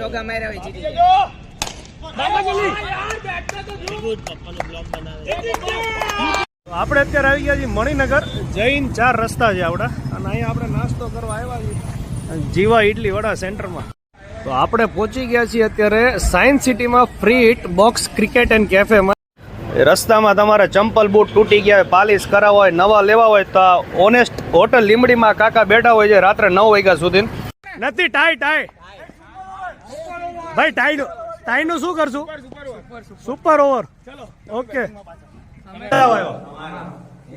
ચોગા માર્યા હોય જીતી. આપણે અત્યારે આવી ગયા છીએ મણિનગર. જૈન ચાર રસ્તા છે આપણા. અને અહીંયા આપણે નાસ્તો કરવા આવ્યા છીએ. જીવા ઇડલી વડા સેન્ટરમાં. તો આપણે પહોંચી ગયા છીએ અત્યારે સાયન્સ સિટીમાં free hit box cricket and કેફેમાં. રસ્તામાં તમારે ચંપલ બૂટ તૂટી ગયા હોય, પાલિશ કરાવવા હોય, નવા લેવા હોય, તો ઓનેસ્ટ હોટલ લીમડીમાં કાકા બેઠા હોય છે રાત્રે નવ વાગ્યા સુધી નથી, ટાઈ ટાઈ. ભાઈ ટાઈ ટાઈનું શું કરશું? સુપર ઓવર ઓકે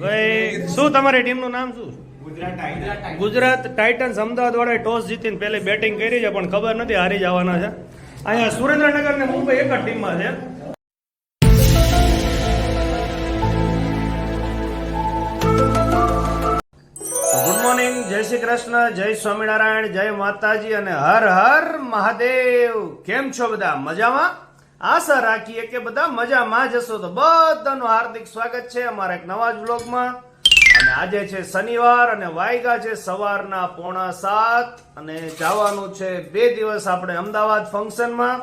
ભાઈ, શું તમારી ટીમનું નામ શું? ગુજરાત ટાઇટન્સ અમદાવાદ વાળા ટોસ જીતીને પહેલે બેટિંગ કરી છે, પણ ખબર નથી હારી જવાના છે. અહીંયા સુરેન્દ્રનગર ને મુંબઈ એક જ ટીમમાં છે. શ્રી કૃષ્ણ, જય સ્વામિનારાયણ, જય માતાજી અને હર હર મહાદેવ. કેમ છો બધા? મજામાં? આશા રાખીએ કે બધા મજામાં જશો તો બધાનું હાર્દિક સ્વાગત છે અમારા એક નવા જ વ્લોગમાં. અને આજે છે શનિવાર અને વાયગા છે સવારના પોણા સાત. અને જવાનું છે બે દિવસ આપણે અમદાવાદ ફંક્શનમાં.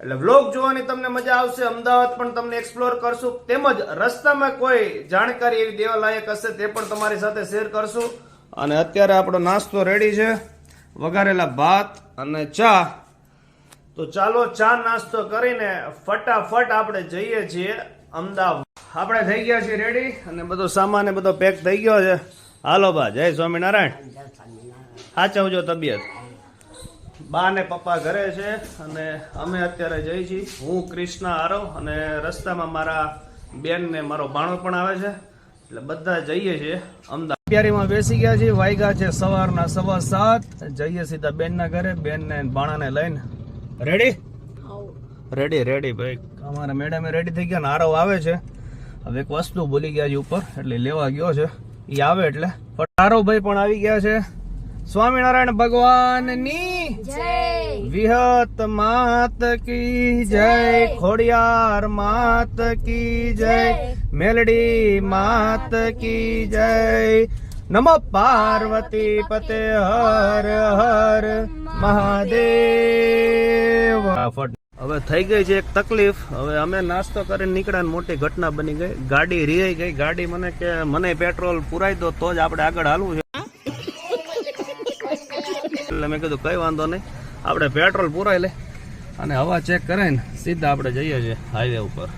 એટલે વ્લોગ જોવાની તમને મજા આવશે. અમદાવાદ પણ તમને એક્સપ્લોર કરશું. તેમજ રસ્તામાં કોઈ જાણકારી એવી દેવા લાયક હશે તે પણ તમારી સાથે શેર કરશું. અને અત્યારે આપણો નાસ્તો રેડી છે. વઘારેલા ભાત અને ચા. તો ચાલો ચા નાસ્તો કરીને ફટાફટ આપણે જઈએ છીએ અમદાવાદ. આપણે થઈ ગયા છીએ રેડી અને બધો સામાન બધો પેક થઈ ગયો છે. હાલો બા, જય સ્વામિનારાયણ. સાચવજો તબિયત. બા ને પપ્પા ઘરે છે અને અમે અત્યારે જઈ છીએ. હું, કૃષ્ણ, આરવ અને રસ્તામાં મારા બેન ને મારો ભાણો પણ આવે છે. એટલે બધા જઈએ છીએ અમદાવાદ. તૈયારીમાં બેસી ગયા છે વાયગા છે સવારના સવા સાત. જઈએ સીધા બેનના ઘરે બેન ને ભાણાને લઈને. રેડી રેડી રેડી ભાઈ. અમારા મેડમે રેડી થઈ ગયા ને આરવ આવે છે. હવે એક વસ્તુ ભૂલી ગયા છે ઉપર એટલે લેવા ગયો છે. એ આવે એટલે. પણ આરવ ભાઈ પણ આવી ગયા છે. સ્વામિનારાયણ ભગવાનની વિહત માત કી જય. ખોડિયાર માત કી જય. મેલડી માત કી જય. નમો પાર્વતી પતે હર હર મહાદેવ. હવે થઈ ગઈ છે એક તકલીફ. હવે અમે નાસ્તો કરીને નીકળ્યા મોટી ઘટના બની ગઈ. ગાડી રિયાઈ ગઈ. ગાડી મને કે મને પેટ્રોલ પુરાઈ દો તો જ આપણે આગળ હાલવું છે. એટલે મેં કીધું કઈ વાંધો નહીં. આપણે પેટ્રોલ પુરાઈ લે અને હવા ચેક કરાઈને સીધા આપણે જઈએ છીએ હાઈવે ઉપર.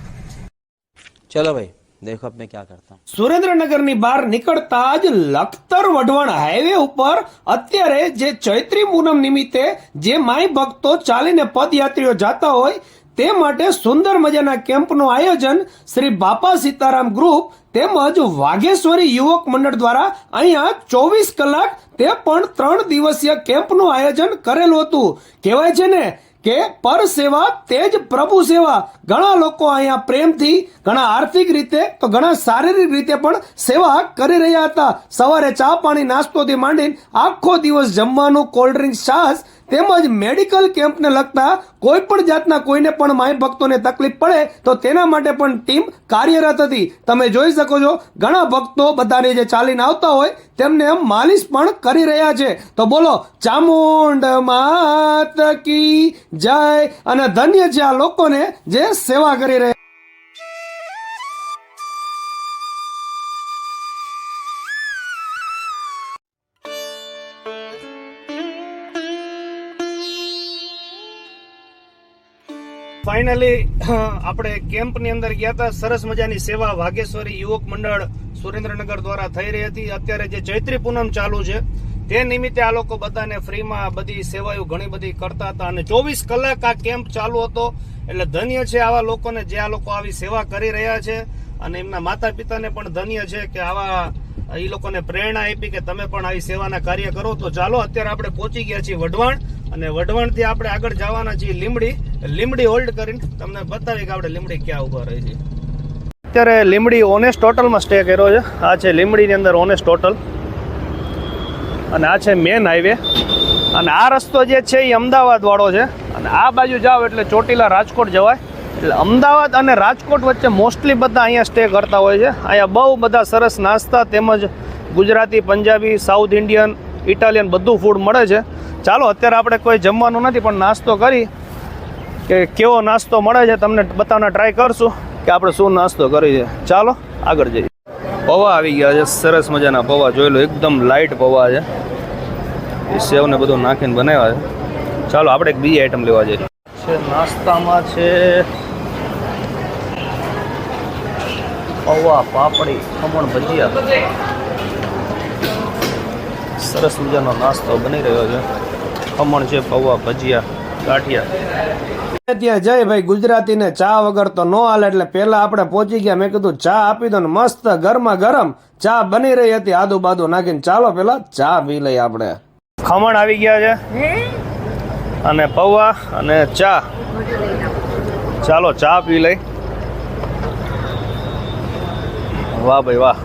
ચલો ભાઈ. देखो अब मैं क्या करता हूँ સુરેન્દ્રનગરની બહાર નીકળતા જ લખતર વઢવાણ હાઈવે ઉપર અત્યારે જે ચૈત્રી પૂનમ નિમિત્તે જે માય ભક્તો ચાલીને પદયાત્રીઓ જાતા હોય તે માટે સુંદર મજાના કેમ્પનું આયોજન શ્રી બાપા સીતારામ ગ્રુપ તેમજ વાઘેશ્વરી યુવક મંડળ દ્વારા અહીંયા ચોવીસ કલાક તે પણ ત્રણ દિવસીય કેમ્પનું આયોજન કરેલું હતું કહેવાય છે ને કે પર સેવા તેજ પ્રભુ સેવા. ઘણા લોકો અહીંયા પ્રેમથી, ઘણા આર્થિક રીતે, તો ઘણા શારીરિક રીતે પણ સેવા કરી રહ્યા હતા. સવારે ચા પાણી નાસ્તોથી માંડીને આખો દિવસ જમવાનું, કોલ્ડ ડ્રિંક છાશ તેમજ મેડિકલ કેમ્પને લગતા કોઈ પણ જાતના કોઈને પણ માય ભક્તોને તકલીફ પડે તો તેના માટે પણ ટીમ કાર્યરત હતી. તમે જોઈ શકો છો, ઘણા ભક્તો બધાને જે ચાલીને આવતા હોય તેમને માલિશ પણ કરી રહ્યા છે. તો બોલો, ચામુંડ માત કી જય? અને ધન્ય છે આ લોકોને જે સેવા કરી રહ્યા ફાઇનલી આપણે કેમ્પની અંદર ગયા હતા. સરસ મજાની સેવા વાઘેશ્વરી યુવક મંડળ સુરેન્દ્રનગર દ્વારા થઈ રહી હતી. અત્યારે જે ચૈત્રી પૂનમ ચાલુ છે, તે નિમિત્તે આ લોકો બધાને ફ્રીમાં બધી સેવાઓ ઘણી બધી કરતા હતા. અને ચોવીસ કલાક આ કેમ્પ ચાલુ હતો. એટલે ધન્ય છે આવા લોકોને જે આ લોકો આવી સેવા કરી રહ્યા છે. અને એમના માતા પિતાને પણ ધન્ય છે કે આવા એ લોકોને પ્રેરણા આપી કે તમે પણ આવી સેવાના કાર્ય કરો. તો ચાલો, અત્યારે આપણે પહોંચી ગયા છીએ વઢવાણ. અને વઢવાણથી આપણે આગળ જવાના છીએ લીમડી લીમડી હોલ્ડ કરીને તમને બતાવી કે આપણે લીમડી ક્યાં ઊભા રહી છે. અત્યારે લીમડી ઓનેસ્ટ હોટલમાં સ્ટે કર્યો છે. આ છે લીમડીની અંદર ઓનેસ્ટ હોટલ અને આ છે મેન હાઈવે અને આ રસ્તો જે છે એ અમદાવાદવાળો છે. અને આ બાજુ જાઓ એટલે ચોટીલા રાજકોટ જવાય. એટલે અમદાવાદ અને રાજકોટ વચ્ચે મોસ્ટલી બધા અહીંયા સ્ટે કરતા હોય છે. અહીંયા બહુ બધા સરસ નાસ્તા તેમજ Gujarati, Punjabi South Indian Italian બધું ફૂડ મળે છે. ચાલો, અત્યારે આપણે કોઈ જમવાનું નથી, પણ નાસ્તો કરી. કે કેવો નાસ્તો મળે છે તમને બતાવવાનો ટ્રાય કરશું કે આપણે શું નાસ્તો કરી છે. ચાલો, આગળ જઈએ. પૌવા આવી ગયા છે, સરસ મજાના પૌવા જોઈ લો, એકદમ લાઇટ પૌવા છે. એ સેવને બધું નાખીને બનાવ્યા છે. ચાલો, આપણે એક બીજી આઈટમ લેવા જઈએ. છે, નાસ્તામાં છે પૌવા, પાપડી, ખમણ, ભજીયા. સરસ મજાનો નાસ્તો બની રહ્યો છે. ખમણ છે, પૌવા, ભજીયા, ગાંઠિયા. ત્યાં જઈ ભાઈ ગુજરાતીને ચા વગર તો ન હાલે. એટલે પેલા આપણે પહોંચી ગયા. મેં કીધું ચા આપી દો ને. મસ્ત ગરમા ગરમ ચા બની રહી હતી આદુબાદુ નાખીને ચાલો પેલા ચા પી લઈએ આપણે. ખમણ આવી ગયા છે. અને પૌવા અને ચા. ચાલો ચા પી લઈ. વાહ ભાઈ વાહ.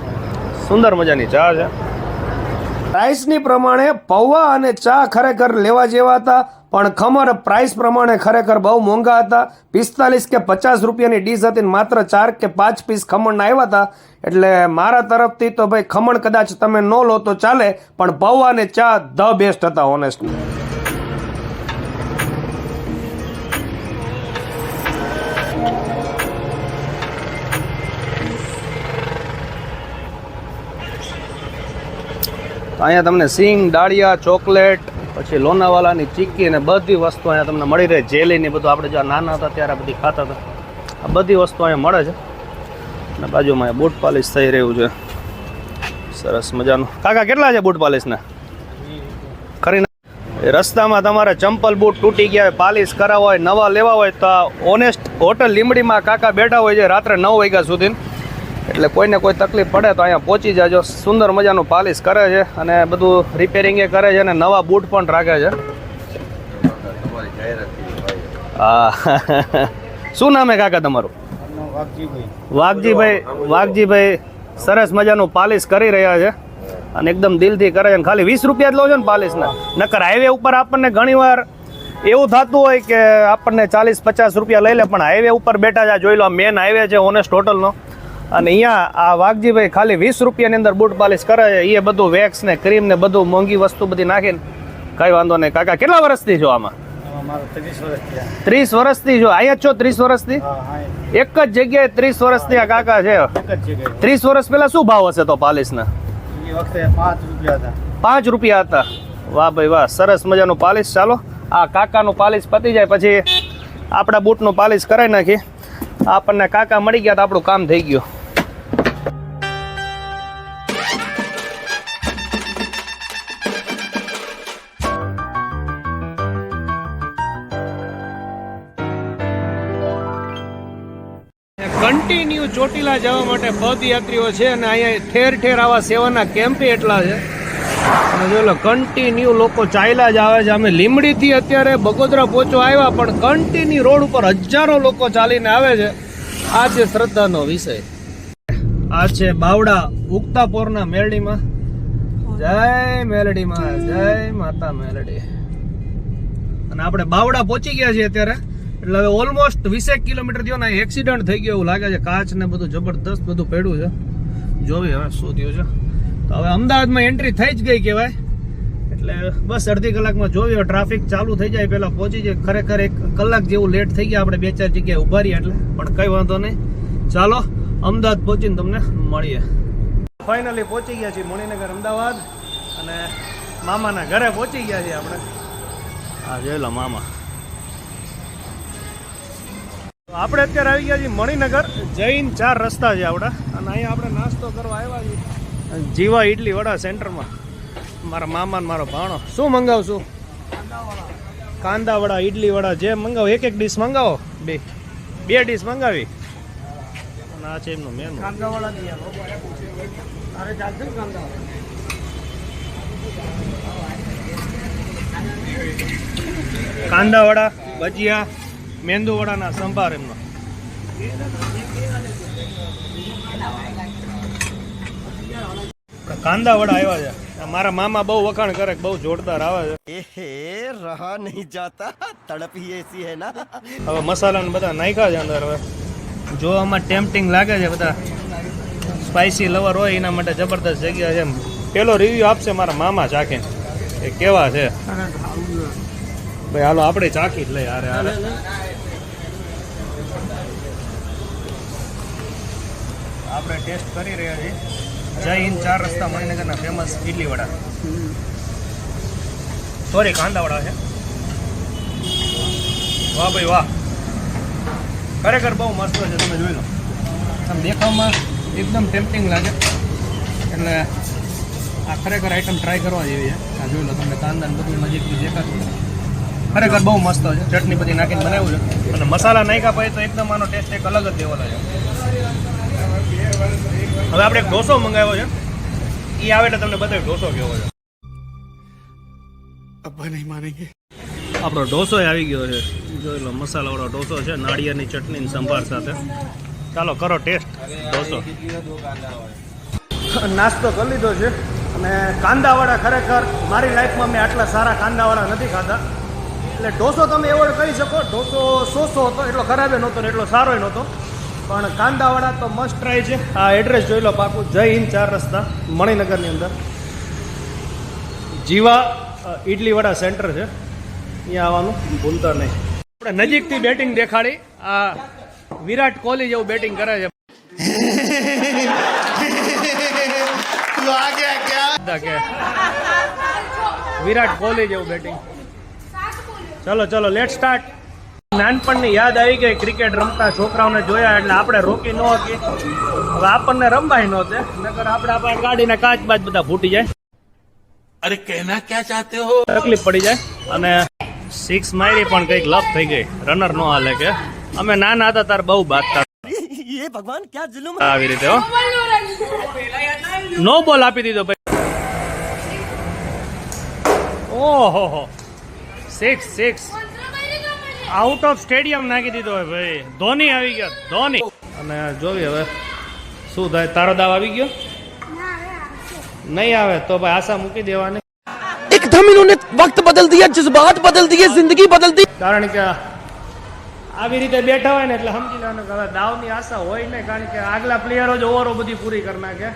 સુંદર મજાની ચા છે. રાઈસની પ્રમાણે પૌવા અને ચા ખરેખર લેવા જેવા હતા. પણ ખમર પ્રાઇસ પ્રમાણે ખરેખર બહુ મોંઘા હતા. પિસ્તાલીસ કે પચાસ રૂપિયાની ડીશ હતી માત્ર ચાર કે પાંચ પીસ ખમણના આવ્યા હતા. એટલે મારા તરફથી તો ભાઈ ખમણ કદાચ તમે ન લો તો ચાલે, પણ પૌવા અને ચા ધ બેસ્ટ હતા ઓનેસ્ટલી અહીંયા તમને સિંગ દાળિયા ચોકલેટ પછી લોનાવાલાની ચીક્કી અને બધી વસ્તુ અહીંયા તમને મળી રહે. જેલીની બધું આપણે જ્યાં નાના હતા ત્યારે બધી ખાતા હતા. આ બધી વસ્તુ અહીંયા મળે છે. અને બાજુમાં અહીંયા બૂટ પાલિશ થઈ રહ્યું છે. સરસ મજાનું. કાકા, કેટલા છે બૂટ પાલિશના? ખરી એ રસ્તામાં તમારે ચંપલ બૂટ તૂટી ગયા હોય, પાલિશ કરાવવા હોય, નવા લેવા હોય, તો ઓનેસ્ટ હોટલ લીમડીમાં કાકા બેઠા હોય છે રાત્રે નવ વાગ્યા સુધી એટલે કોઈને કોઈ તકલીફ પડે તો અહીંયા પહોંચી જાજો. સુંદર મજાનું પાલિશ કરે છે અને બધું રિપેરિંગ એ કરે છે અને નવા બૂટ પણ રાખે છે. હા. શું નામ હે કાકા તમારું? વાઘજીભાઈ. વાઘજીભાઈ સરસ મજાનું પાલિશ કરી રહ્યા છે અને એકદમ દિલથી કરે છે ખાલી વીસ રૂપિયા જ લો છો ને પાલિશના નકર હાઈવે ઉપર આપણને ઘણીવાર એવું થતું હોય કે આપણને ચાલીસ પચાસ રૂપિયા લઈ લે, પણ હાઈવે ઉપર બેઠા છે જોઈ લો મેન હાઈવે છે ઓનેસ્ટ હોટલનો અને અહીંયા આ વાઘજીભાઈ ખાલી વીસ રૂપિયાની અંદર બૂટ પાલિશ કરે છે એ બધું વેક્સ ને ક્રીમ ને બધું મોંઘી વસ્તુ બધી નાખીને કઈ વાંધો નહીં. કાકા કેટલા વર્ષથી છો આમાં? ત્રીસ વર્ષથી છો? અહીંયા છો ત્રીસ વર્ષથી? એક જ જગ્યાએ ત્રીસ વર્ષથી આ કાકા છે? ત્રીસ વર્ષ પહેલા શું ભાવ હશે તો પાલિશના? પાંચ રૂપિયા હતા. વાહ ભાઈ વાહ સરસ મજાનું પાલિશ. ચાલો આ કાકાનું પાલિશ પતી જાય પછી આપણા બૂટનું પાલિશ કરાવી નાખી આપણને કાકા મળી ગયા તો આપણું કામ થઈ ગયું. કન્ટિન્યુ ચોટીલા જવા માટે પદયાત્રીઓ છે અને અહીંયા ઠેર ઠેર આવા સેવાના કેમ્પે એટલા છે. અને જો કન્ટિન્યુ લોકો ચાલ્યા જ આવે છે. અમે લીમડીથી અત્યારે બગોદરા પહોંચવા આવ્યા, પણ કન્ટિન્યુ રોડ ઉપર હજારો લોકો ચાલીને આવે છે. આ છે શ્રદ્ધાનો વિષય. આ છે બાવડા ઉગતાપોરના મેલડીમાં. જય મેલડીમાં, જય માતા મેલડી. અને આપણે બાવડા પહોંચી ગયા છીએ અત્યારે. એટલે હવે ઓલમોસ્ટ વીસેક કિલોમીટર થયો ને એક્સિડન્ટ થઈ ગયો એવું લાગે છે. કાચ ને બધું જબરદસ્ત બધું પડ્યું છે. જોવી હવે શું થયું છે? હવે અમદાવાદમાં એન્ટ્રી થઈ જ ગઈ કહેવાય. એટલે બસ અડધી કલાકમાં જોયો ટ્રાફિક ચાલુ થઈ જાય પહેલાં પહોંચી જાય ખરેખર એક કલાક જેવું લેટ થઈ ગયા, આપણે બે ચાર જગ્યાએ ઊભા રહીએ એટલે. પણ કંઈ વાંધો નહીં. ચાલો, અમદાવાદ પહોંચીને તમને મળીએ. ફાઇનલી પહોંચી ગયા છીએ મણિનગર, અમદાવાદ. અને મામાના ઘરે પહોંચી ગયા છીએ આપણે. હા, જોઈ મામા. આપણે અત્યારે આવી ગયા છીએ મણિનગર. જૈન ચાર રસ્તા છે આપણા. અને અહીંયા આપણે નાસ્તો કરવા આવ્યા છીએ. જીવા ઇડલી વડા સેન્ટરમાં. મારા મામા મારો ભાણો. શું મંગાવશું? કાંદા વડા ઇડલી વડા જે મંગાવો, એક એક ડીશ મંગાવો? બે. બે ડીશ મંગાવી. આ છે એમનું મેનુ કાંદા વડા ભજીયા મેંદુ વડાના સંભાર એમનો. કાંદાવડા આવ્યા છે. મારા મામા બહુ વખાણ કરે બહુ જોરદાર આવે છે. એહે રહા નહીં જાતા. તડપી એસી હે ના. હવે મસાલા બધા નાખ્યા છે અંદર હવે. જો આમાં ટેમ્પટિંગ લાગે છે બધા. સ્પાઇસી લવર હોય એના માટે જબરદસ્ત જગ્યા છે પેલો રિવ્યુ આપશે મારા મામા ચાખે. એ કેવા છે? ભાઈ હાલો આપણે ચાખી જ લઈએ હારે હારે. આપણે ટેસ્ટ કરી રહ્યા છીએ. જય હિન્દ, ચાર રસ્તા મણિનગરના ફેમસ ઇડલી વડા સોરી કાંદાવડા છે. વાહ ભાઈ વાહ. ખરેખર બહુ મસ્ત છે, તમે જોઈ લો. આમ દેખાવમાં એકદમ ટેમ્પટિંગ લાગે. એટલે આ ખરેખર આઈટમ ટ્રાય કરવા જેવી છે. આ જોઈ લો તમને કાંદા ને બધું નજીકથી દેખાતું ખરેખર બહુ મસ્ત છે. ચટણી બધી નાખીને બનાવ્યું છે. અને મસાલા નાખ્યા પછી તો એકદમ આનો ટેસ્ટ એક અલગ જ દેવાનો છે હવે આપણે એક ઢોસો મંગાવ્યો છે. એ આવે એટલે તમને બતાવ્યું ઢોસો કેવો છે. આપણો ઢોસો આવી ગયો છે. જોઈ લો મસાલાવાળો ઢોસો છે નાળિયાની ચટણી સંભાર સાથે. ચાલો કરો ટેસ્ટ. ઢોસો. નાસ્તો કરી લીધો છે. અને કાંદાવાળા ખરેખર મારી લાઈફમાં મેં આટલા સારા કાંદાવાળા નથી ખાધા. એટલે ઢોસો તમે એવોર્ડ કરી શકો. ઢોસો સોસો હતો એટલો ખરાબ નહોતો ને એટલો સારો નહોતો. પણ કાંદાવાળા તો મસ્ટ ટ્રાય છે. આ એડ્રેસ જોઈ લો પાકું. જય હિન્દ ચાર રસ્તા મણિનગરની અંદર. જીવા ઇડલીવાળા સેન્ટર છે. અહીંયા આવવાનું ભૂલતા નહીં. આપણે નજીકથી બેટિંગ દેખાડી. આ વિરાટ કોહલી જેવું બેટિંગ કરે છે. વિરાટ કોહલી જેવું બેટિંગ ચલો ચલો લેટ સ્ટાર્ટ નાનપણની યાદ આવી ગઈ. ક્રિકેટ રમતા છોકરાઓને જોયા એટલે આપણે રોકી ન હતી હવે આપણને રમવાય નહોતે નકર આપણે આપણે ગાડીના કાચ બાજ બધા ફૂટી જાય. અરે કહેના ક્યાં ચાહતે હો? તકલીફ પડી જાય. અને સિક્સ મારી પણ કંઈક લફ થઈ ગઈ. રનર નો હાલે કે. અમે નાના હતા તાર બહુ બાતતા એ ભગવાન ક્યાં જુલુમ? આવી રીતે હો. નો બોલ આપી દીધો ભાઈ. ઓહો હો six six out of stadium નાખી દીધો હોય ભાઈ. ધોની આવી ગયો ધોની. અને જોવી હવે શું થાય? તારો દાવ આવી ગયો? નહીં આવે તો ભાઈ આશા મૂકી દેવાની. એકદમ ઇન્હોને વક્ત બદલ દિયા જજ્બાત બદલ દિયે જિંદગી બદલ દી કારણ કે આવી રીતે બેઠા હોય ને એટલે સમજી લેવાનું કે હવે દાવની આશા હોય ને કારણ કે આગલા પ્લેયરો જ ઓવરો બધી પૂરી કરી નાખે.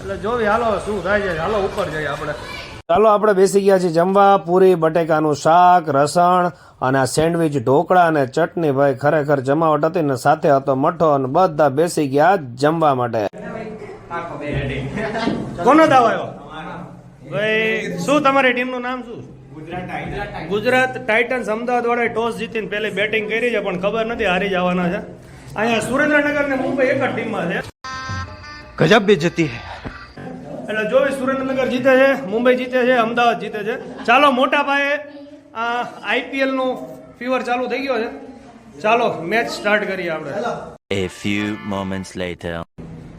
એટલે જોવી હાલો શું થાય છે હાલો ઉપર જઈએ આપણે. ચાલો આપણે બેસી ગયા છીએ જમવા. પૂરી બટેકાનું શાક રસણ અને આ સેન્ડવિચ ઢોકળા અને ચટણી ભાઈ ખરેખર જમાવટ હતી ને સાથે હતો મઠો અને બધા બેસી ગયા જમવા માટે. કોનો દાવ આવ્યો? ભાઈ શું તમારી ટીમનું નામ શું? ગુજરાત ટાઇટન્સ અમદાવાદ વાળા ટોસ જીતીને પહેલી બેટિંગ કરી છે પણ ખબર નથી હારી જવાના છે. અહીંયા સુરેન્દ્રનગર ને મુંબઈ એક જ ટીમમાં છે. ગજબ બેજતી હે. એટલે જોવી સુરેન્દ્રનગર જીતે છે મુંબઈ જીતે છે અમદાવાદ જીતે છે. ચાલો મોટા પાયે આ આઈપીએલનું ફીવર ચાલુ થઈ ગયો છે. ચાલો મેચ સ્ટાર્ટ કરીએ આપણે. A few moments later.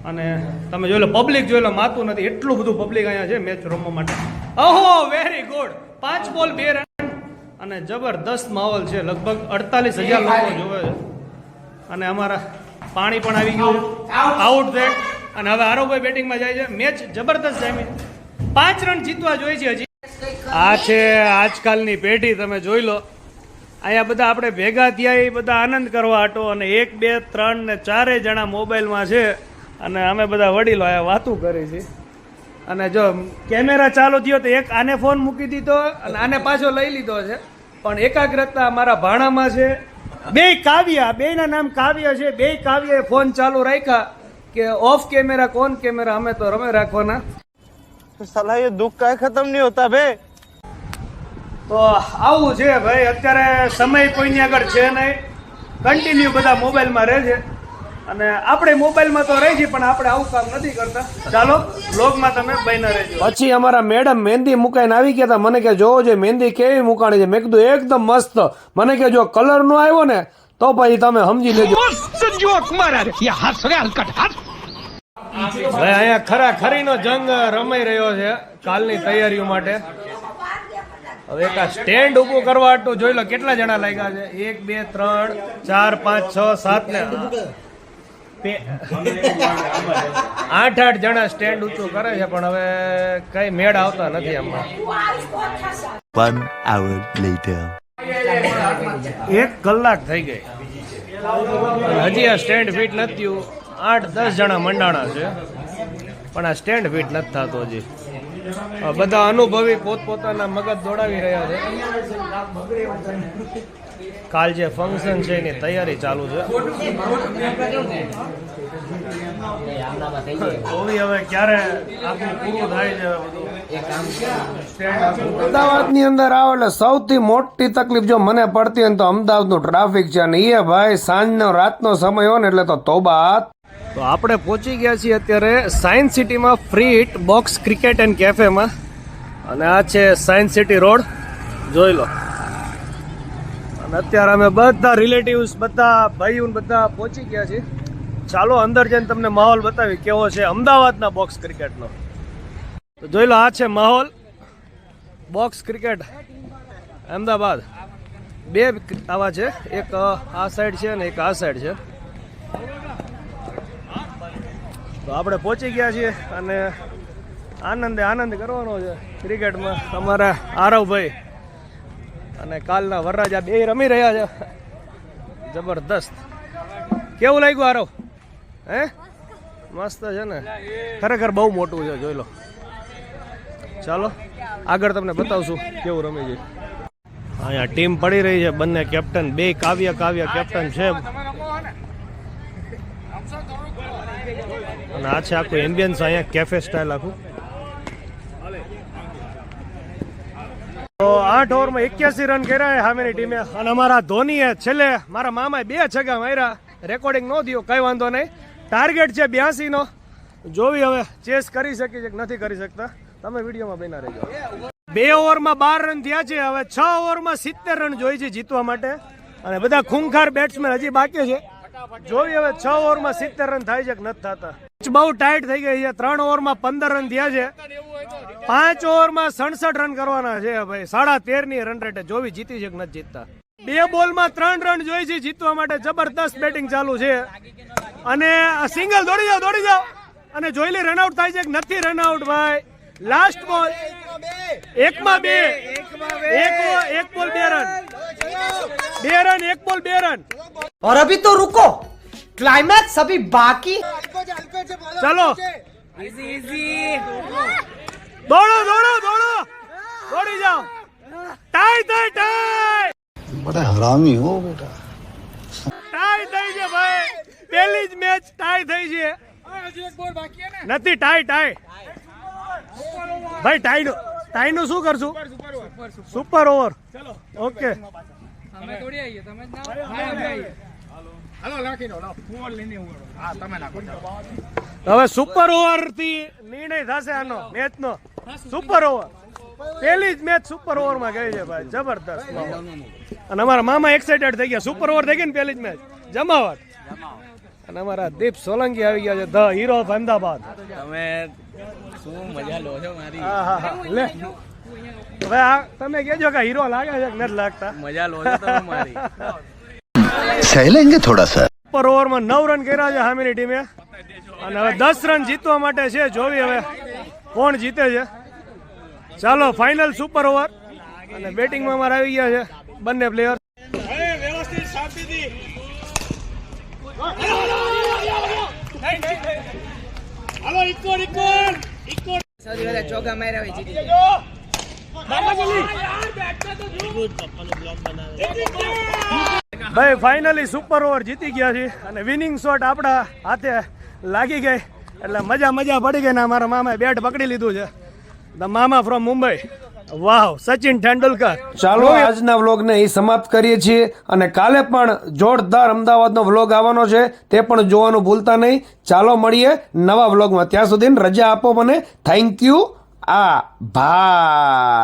અને તમે જોઈ લો પબ્લિક જોઈ લો માતું નથી. એટલું બધું પબ્લિક અહીંયા છે મેચ રમવા માટે. ઓહો વેરી ગુડ પાંચ બોલ બે રન અને જબરદસ્ત માહોલ છે. લગભગ અડતાલીસ હજાર લોકો જોવે છે. અને અમારા પાણી પણ આવી ગયું આઉટ છે અને હવે આરોભાઈ બેટિંગમાં જાય છે. મેચ જબરદસ્ત જામી પાંચ રન જીતવા જોઈએ છે હજી. આ છે આજકાલની પેઢી, તમે જોઈ લો. અહીંયા બધા આપણે ભેગા થયા, એ બધા આનંદ કરવા હતો અને એક, બે, ત્રણ ને ચારેય જણા મોબાઈલમાં છે. અને અમે બધા વડીલો અહીંયા વાતું કરી છે. અને જો કેમેરા ચાલુ થયો તો એક આને ફોન મૂકી દીધો અને આને પાછો લઈ લીધો છે. પણ એકાગ્રતા મારા ભાણામાં છે. બે કાવ્ય બેયના નામ કાવ્ય છે. બે કાવ્યએ ફોન ચાલુ રાખ્યા. કે ઓફ કેમેરા કોન કેમેરા અમે તો રમે રાખવાના. સલાહ એ દુઃખ કાંઈ ખતમ નહીં હોતા બે તો આવું છે ભાઈ અત્યારે સમય કોઈની આગળ છે નહીં. કન્ટિન્યુ બધા મોબાઈલમાં રહે છે. અને આપણે મોબાઈલમાં તો રહી છીએ પણ આપણે આવું કામ નથી કરતા. ચાલો બ્લોગમાં તમે બહેના રહેજો. પછી અમારા મેડમ મહેંદી મુકાઈને આવી ગયા હતા. મને કે જોવો જે મહેંદી કેવી મુકાણી છે? મેં કીધું એકદમ મસ્ત. મને કે જો કલર નો આવ્યો ને તો પછી તમે સમજી લેજો. ભાઈ અહીંયા ખરા ખરીનો જંગ રમાઈ રહ્યો છે કાલની તૈયારીઓ માટે. હવે એક સ્ટેન્ડ ઊભું કરવા હાટું જોઈ લો કેટલા જણા લાગ્યા છે? એક બે ત્રણ ચાર પાંચ છ સાત ને આઠ આઠ જણા સ્ટેન્ડ ઊંચું કરે છે પણ હવે કઈ મેળ આવતા નથી આમાં. એક કલાક થઈ ગઈ. હજી આ સ્ટેન્ડ ફિટ નથી આઠ દસ જણા મંડાણા છે. પણ આ સ્ટેન્ડ ફિટ નથી થતો હજી. બધા અનુભવી પોતપોતાના મગજ દોડાવી રહ્યા છે. કાલ જે ફંક્શન છે એની તૈયારી ચાલુ છે. હવે ક્યારે પૂરું થાય છે અમદાવાદની અંદર આવો એટલે સૌથી મોટી તકલીફ જો મને પડતી હોય ને તો અમદાવાદનું ટ્રાફિક છે અને એ ભાઈ સાંજનો રાતનો સમય હોય ને એટલે તો તોબા તો આપણે પહોંચી ગયા છીએ અત્યારે સાયન્સ સિટીમાં free hit box cricket and કેફેમાં અને આ છે સાયન્સ સિટી રોડ જોઈ લો. અને અત્યારે અમે બધા રિલેટિવ્સ બધા ભાઈઓ બધા પહોંચી ગયા છીએ. ચાલો અંદર જઈને તમને માહોલ બતાવી કેવો છે અમદાવાદના બોક્સ ક્રિકેટનો તો જોઈ લો આ છે માહોલ. Box cricket Ahmedabad. બે આવા છે. એક આ સાઈડ છે અને એક આ સાઈડ છે. તો આપણે પહોંચી ગયા છીએ અને આનંદે આનંદ કરવાનો છે ક્રિકેટમાં તમારા આરવભાઈ અને કાલના વરરાજા બે રમી રહ્યા છે. જબરદસ્ત. કેવું લાગ્યું આરવ? હે? મસ્ત છે ને? ખરેખર બહુ મોટું છે, જોઈ લો. ચાલો, આગળ તમને બતાવશું કેવું રમી છે. અહીંયા ટીમ પડી રહી છે, બંને કેપ્ટન, બે કાવ્ય કાવ્ય કેપ્ટન છે. અને આ છે આખું એમ્બિયન્સ અહીંયા કેફે સ્ટાઇલ આખું. તો આઠ ઓવરમાં એક્યાસી રન કર્યા સામેની ટીમે. અને અમારા ધોનીએ છેલ્લે, મારા મામાએ બે છગ્ગા માર્યા. રેકોર્ડિંગ ન થયો કઈ વાંધો નહીં. ટાર્ગેટ છે બ્યાસી નો જોવી હવે ચેસ કરી શકીએ છે કે નથી કરી શકતા. તમે વિડીયોમાં બેના રહેજો. બે ઓવરમાં બાર રન થયા છે. હવે છ ઓવરમાં સિત્તેર રન જોઈ છે જીતવા માટે. અને બધા ખૂંખાર બેટ્સમેન હજી બાકી છે. જોઈ હવે છ ઓવરમાં સિત્તેર રન થાય છે કે નથી થતા. બહુ ટાઈટ થઈ ગઈ છે ત્રણ ઓવરમાં પંદર રન થયા છે પાંચ ઓવરમાં સડસઠ રન કરવાના છે ભાઈ સાડા તેર ની રન રેટે જોવી જીતી છે કે નથી જીતતા બે બોલમાં ત્રણ રન જોઈ છે જીતવા માટે જબરદસ્ત બેટિંગ ચાલુ છે અને સિંગલ દોડી જાઓ દોડી જાઓ અને જોઈ લે રનઆઉટ થાય છે કે નથી રનઆઉટ ભાઈ લાસ્ટ બોલ એકમાં બે એક ઓ- એક બોલ બે રન બે રન એક બોલ બે રન और अभी तो रुको क्लाइमैक्स अभी बाकी ચલો દોડો દોડો દોડો દોડી જાઓ ટાઈ થઈ ટાઈ बड़ा हरामी हो बेटा ટાઈ થઈ છે ભાઈ પહેલી જ મેચ ટાઈ થઈ છે નથી ટાઈ ટાઈ ભાઈ ટાઈ નું ટાઈ નું શું કરશું સુપર ઓવર ઓકે હવે સુપર ઓવરથી નિર્ણય થશે આનો મેચ નો સુપર ઓવર પહેલી જ મેચ સુપર ઓવરમાં ગઈ છે ભાઈ જબરદસ્ત અને અમારા મામા એક્સાઇટેડ થઈ ગયા. સુપર ઓવર થઈ ગઈ ને પહેલી જ મેચ. જમાવટ. અને અમારા દીપ સોલંકી આવી ગયા છે ધ હીરો ઓફ અમદાવાદ. તમે શું મજા લો છો મારી? હા લે. હવે આ તમે કહેજો કે હીરો લાગે છે કે નથી લાગતા? મજા લો છો તમે મારી. સહેલેંગે થોડા સર. પર ઓવરમાં નવ રન કર્યા છે હામીની ટીમે. અને હવે દસ રન જીતવા માટે છે જોવી હવે કોણ જીતે છે. ચાલો ફાઇનલ સુપર ઓવર અને બેટિંગમાં અમારે આવી ગયા છે બંને પ્લેયર ચોગા માર્યા હોય ભાઈ ફાઇનલી સુપર ઓવર જીતી ગયા છે અને વિનિંગ શોટ આપણા હાથે લાગી ગઈ. એટલે મજા મજા પડી ગઈ ને અમારા મામાએ બેટ પકડી લીધું છે. The Mama from Mumbai wow Sachin Tendulkar ચાલો આજના વ્લોગને અહીં સમાપ્ત કરીએ છીએ અને કાલે પણ જોરદાર અમદાવાદનો વ્લોગ આવવાનો છે તે પણ જોવાનું ભૂલતા નહીં. ચાલો મળીએ નવા વ્લોગમાં ત્યાં સુધી રજા આપો મને. થેન્ક યુ આ ભા